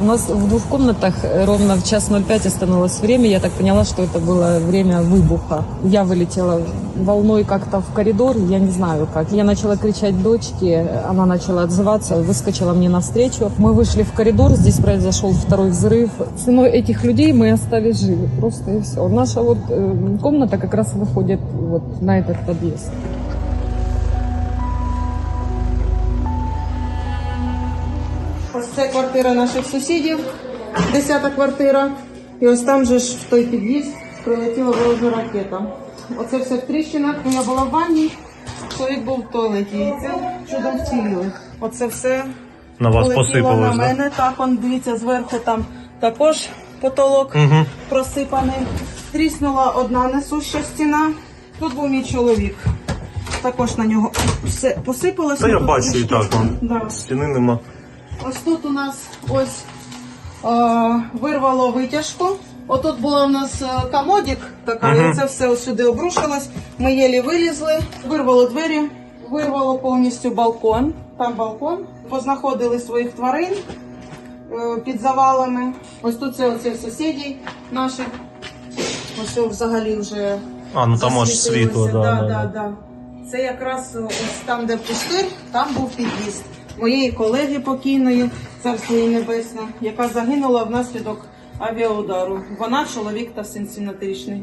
У нас в двух комнатах э, ровно в час 05 остановилось время. Я так поняла, что это было время выбуха. Я вылетела волной как-то в коридор, я не знаю как. Я начала кричать дочке, она начала отзываться, выскочила мне навстречу. Мы вышли в коридор, здесь произошел второй взрыв. Ценой этих людей мы остались живы, просто и все. Наша вот э, комната как раз выходит вот на этот подъезд. Ось це квартира наших сусідів, десята квартира. І ось там же ж в той під'їзд прилетіла ворожа ракета. Оце все в тріщинах. Я була в ванні, чоловік був в туалеті. І це чудом вціліли. Оце все На вас посипалось, на да? мене. Так, он дивіться, зверху там також потолок Угу. просипаний. Тріснула одна несуща стіна. Тут був мій чоловік. Також на нього все посипалося. Та я бачу і так. Да. Стіни нема. Ось тут у нас ось е, вирвало витяжку. Отут була у нас е, комодік така, і це все ось сюди обрушилось. Ми єлі вилізли, вирвало двері, вирвало повністю балкон. Там балкон. Познаходили своїх тварин е, під завалами. Ось тут це оце сусідів наших. Ось взагалі вже А, ну там аж світло, да, да, да, да, да. да. Це якраз ось там, де пустир, там був під'їзд моєї колеги покійної, царство її небесне, яка загинула внаслідок авіаудару. Вона чоловік та син 17-річний.